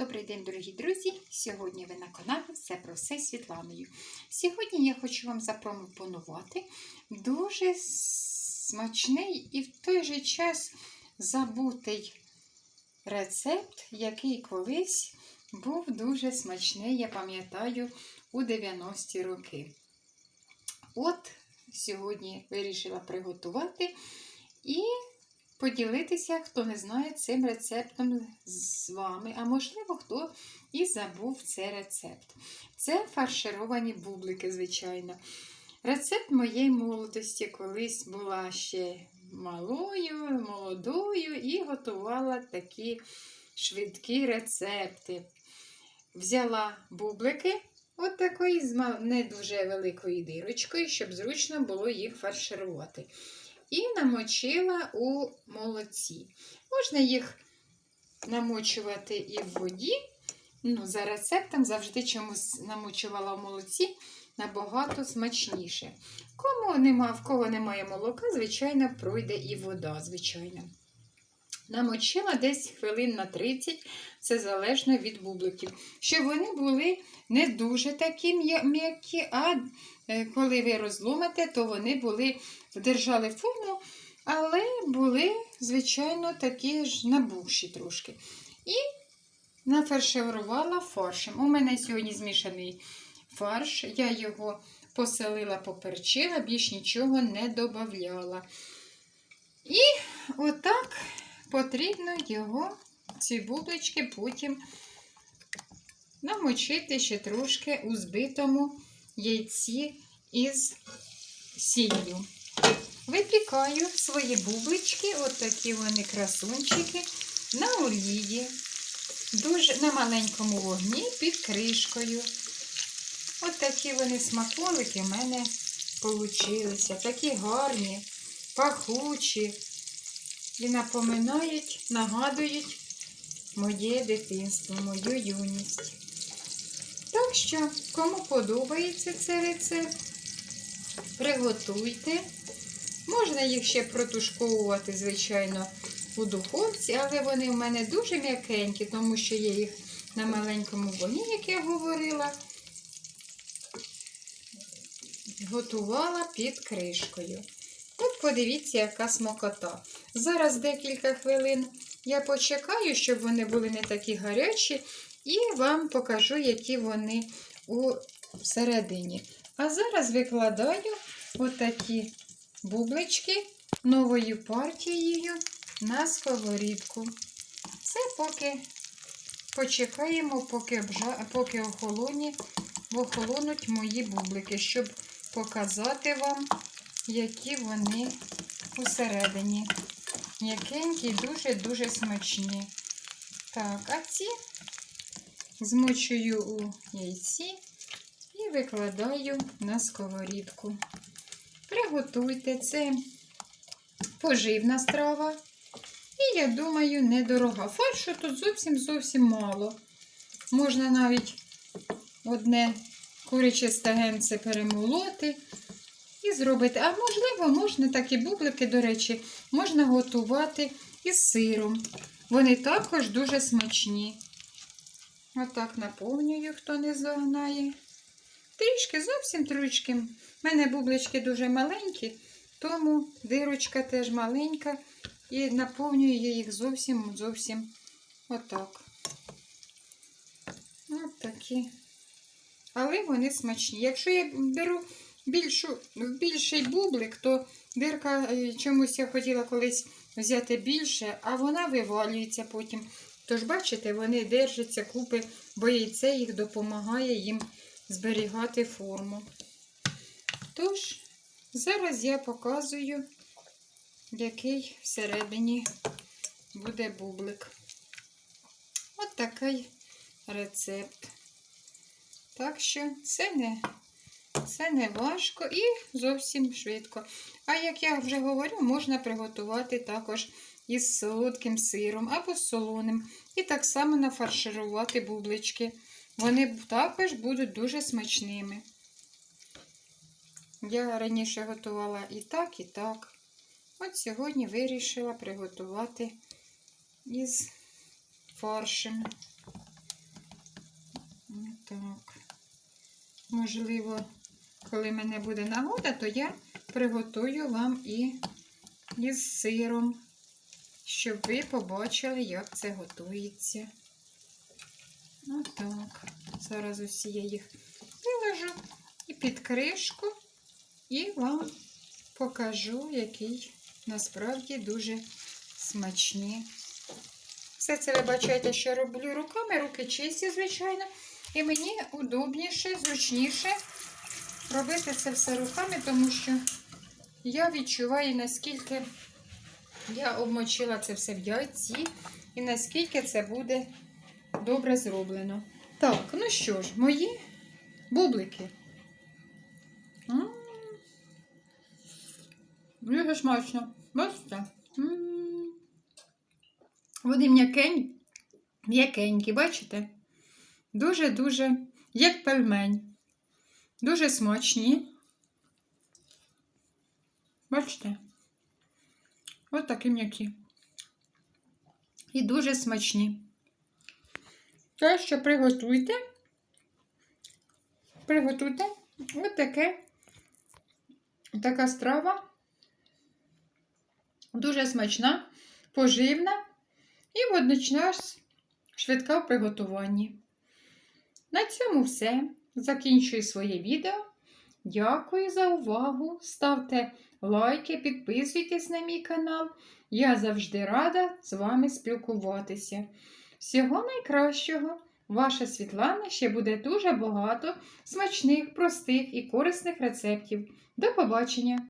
Добрий день, дорогі друзі! Сьогодні ви на каналі Все про все з Світланою. Сьогодні я хочу вам запропонувати дуже смачний і в той же час забутий рецепт, який колись був дуже смачний, я пам'ятаю, у 90-ті роки. От сьогодні вирішила приготувати і поділитися, хто не знає цим рецептом з вами, а можливо, хто і забув цей рецепт. Це фаршировані бублики, звичайно. Рецепт моєї молодості колись була ще малою, молодою і готувала такі швидкі рецепти. Взяла бублики. От такої з не дуже великою дирочкою, щоб зручно було їх фарширувати і намочила у молоці. Можна їх намочувати і в воді. Ну, За рецептом завжди чомусь намочувала в молоці набагато смачніше. Кому нема, в кого немає молока, звичайно, пройде і вода, звичайно. Намочила десь хвилин на 30, це залежно від бубликів. Щоб вони були не дуже такі м'які, а е, коли ви розломите, то вони були, держали форму, але були, звичайно, такі ж набухші трошки. І нафарширувала фаршем. У мене сьогодні змішаний фарш, я його поселила, поперчила, більш нічого не додавала. І отак потрібно його, ці бублички, потім намочити ще трошки у збитому яйці із сіллю. Випікаю свої бублички, от такі вони красунчики, на олії, дуже на маленькому вогні під кришкою. От вони смаколики в мене получилися. Такі гарні, пахучі і напоминають, нагадують моє дитинство, мою юність. Так що, кому подобається цей рецепт, приготуйте. Можна їх ще протушковувати, звичайно, у духовці, але вони в мене дуже м'якенькі, тому що я їх на маленькому вогні, як я говорила, готувала під кришкою. Подивіться, яка смокота. Зараз декілька хвилин я почекаю, щоб вони були не такі гарячі, і вам покажу, які вони у середині. А зараз викладаю отакі бублички новою партією на сковорідку. Це поки почекаємо, поки обжа... поки охолоні, охолонуть мої бублики, щоб показати вам, які вони усередині. М'якенькі, дуже-дуже смачні. Так, а ці змочую у яйці і викладаю на сковорідку. Приготуйте це поживна страва. І, я думаю, недорога. Фаршу тут зовсім-зовсім мало. Можна навіть одне куряче стегенце перемолоти і зробити. А можливо, можна такі бублики, до речі, можна готувати із сиром. Вони також дуже смачні. Отак наповнюю, хто не загнає. Трішки, зовсім трішки. У мене бублички дуже маленькі, тому дирочка теж маленька. І наповнюю я їх зовсім зовсім отак. От такі. Але вони смачні. Якщо я беру більшу, більший бублик, то дирка е, чомусь я хотіла колись взяти більше, а вона вивалюється потім. Тож, бачите, вони держаться купи, бо яйце їх допомагає їм зберігати форму. Тож, зараз я показую, який всередині буде бублик. От такий рецепт. Так що це не це не важко і зовсім швидко. А як я вже говорю, можна приготувати також із солодким сиром або солоним. І так само нафарширувати бублички. Вони також будуть дуже смачними. Я раніше готувала і так, і так. От сьогодні вирішила приготувати із фаршем. Так. Можливо, коли мене буде нагода, то я приготую вам і із сиром, щоб ви побачили, як це готується. Отак. Зараз усі я їх виложу і під кришку, і вам покажу, який насправді дуже смачні. Все це ви бачите, що роблю руками, руки чисті, звичайно. І мені удобніше, зручніше робити це все руками, тому що я відчуваю, наскільки я обмочила це все в яйці, і наскільки це буде добре зроблено. Так, ну що ж, мої бублики. М. Дуже смачно. Бачите? М. Вони м'якень, м'якенькі, бачите? Дуже-дуже, як пельмень. Дуже смачні. Бачите? Ось такі м'які. І дуже смачні. Те, що приготуйте, приготуйте ось таке, така страва. Дуже смачна, поживна і водночас швидка в приготуванні. На цьому все. Закінчую своє відео. Дякую за увагу. Ставте лайки, підписуйтесь на мій канал. Я завжди рада з вами спілкуватися. Всього найкращого! Ваша Світлана ще буде дуже багато смачних, простих і корисних рецептів. До побачення!